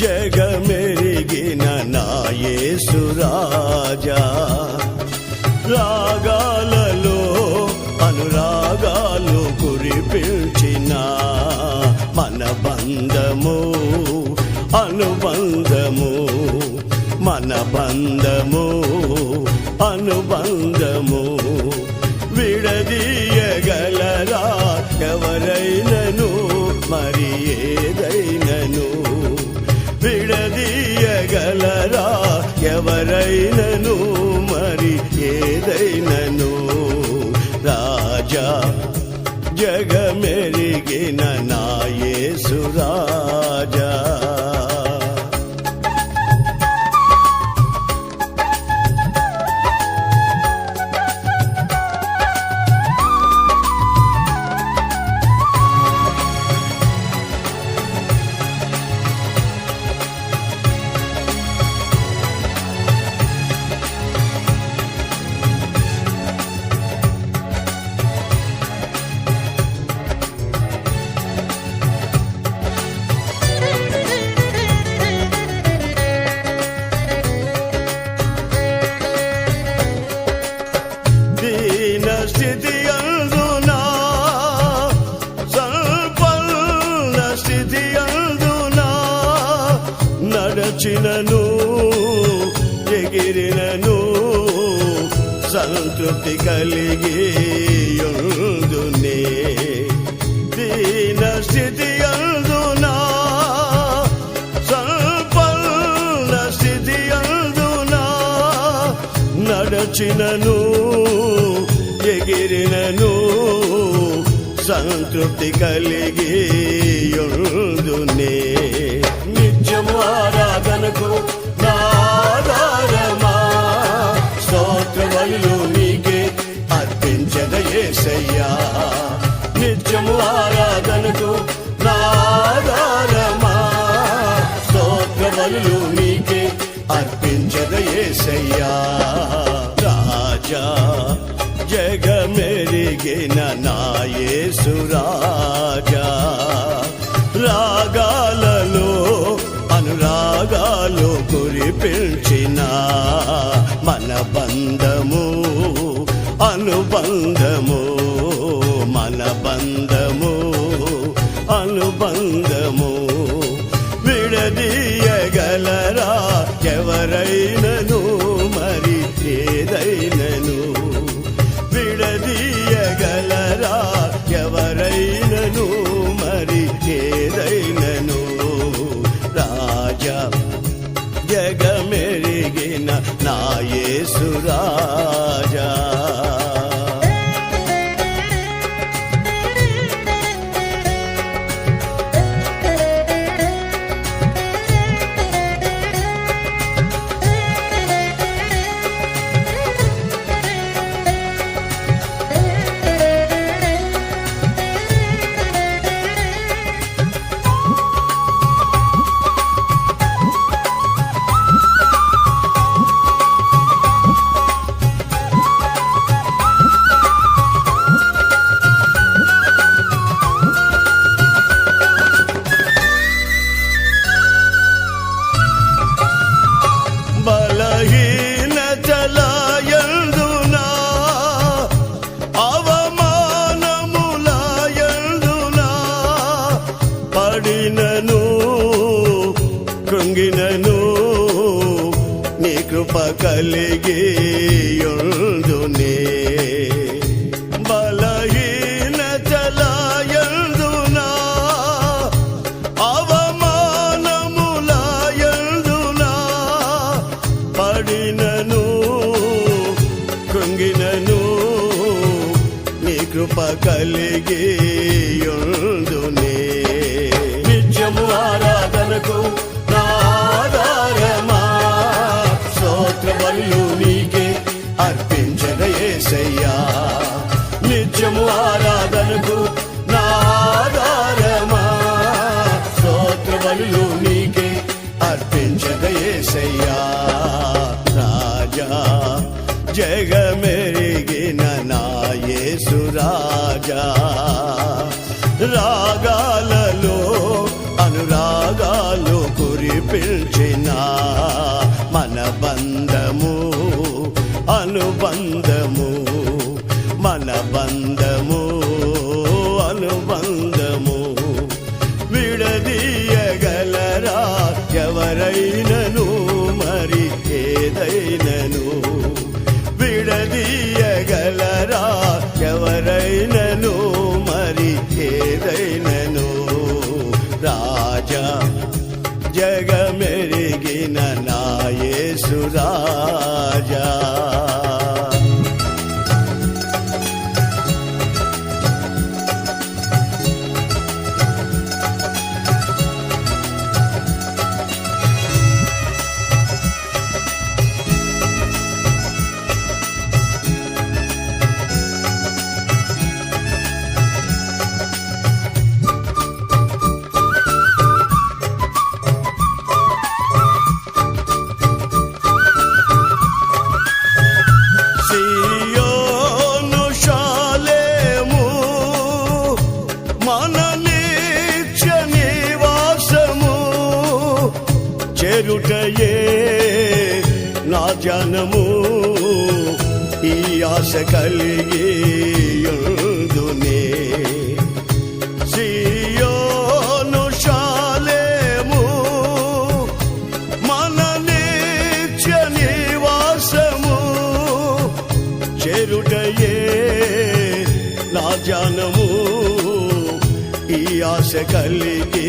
జగమెరిగిన నాయసురాజా రాగాలలో అనురాగాలు కురిపించిన మన బంధము అనుబంధము మన బంధము అనుబంధము. విడదీయగలరా ఎవరైనను మరి ఏదై నాయసురాజా నడచినను ఎగిరినను సంతృప్తి కలిగి యుందునే దీన స్థితి అందునా సంపన్న స్థితి అందునా. నడచినను ఎగిరినను సంతృప్తి కలిగి యుందునే ఆరాధనకు నాదారమా స్తోత్రములు నీకే అర్పించదయేసయ్యా నిత్యము ఆరాధనకు నాదారమా స్తోత్రములు నీకే అర్పించదయేసయ్యా రాజా జగమెరిగిన నాయసురాజా అనుబంధము మన బంధము అనుబంధము నీ కృప కలిగి యుందునే నిత్యము ఆరాధనకు నాదారమా స్తోత్రములు నీకే అర్పించదయేసయ్యా నిత్యము ఆరాధనకు నాదారమా స్తోత్రములు నీకే అర్పించదయేసయ్యా రాజా జగమెరిగిన నాయసురాజా రాగాలలో అనురాగాలు కురిపిల్చిన మన బంధము అనుబంధము మన బంధము అనుబంధము విడదీయగలరా? ఎవరైనను మరి ఏదైనను? విడదీయగల నా జనము ఈ ఆశ కలిగి యుందునే సియోను శాలేము మన నిత్య నివాసము. చెరుటయే నా జానము ఈ ఆశ కలిగే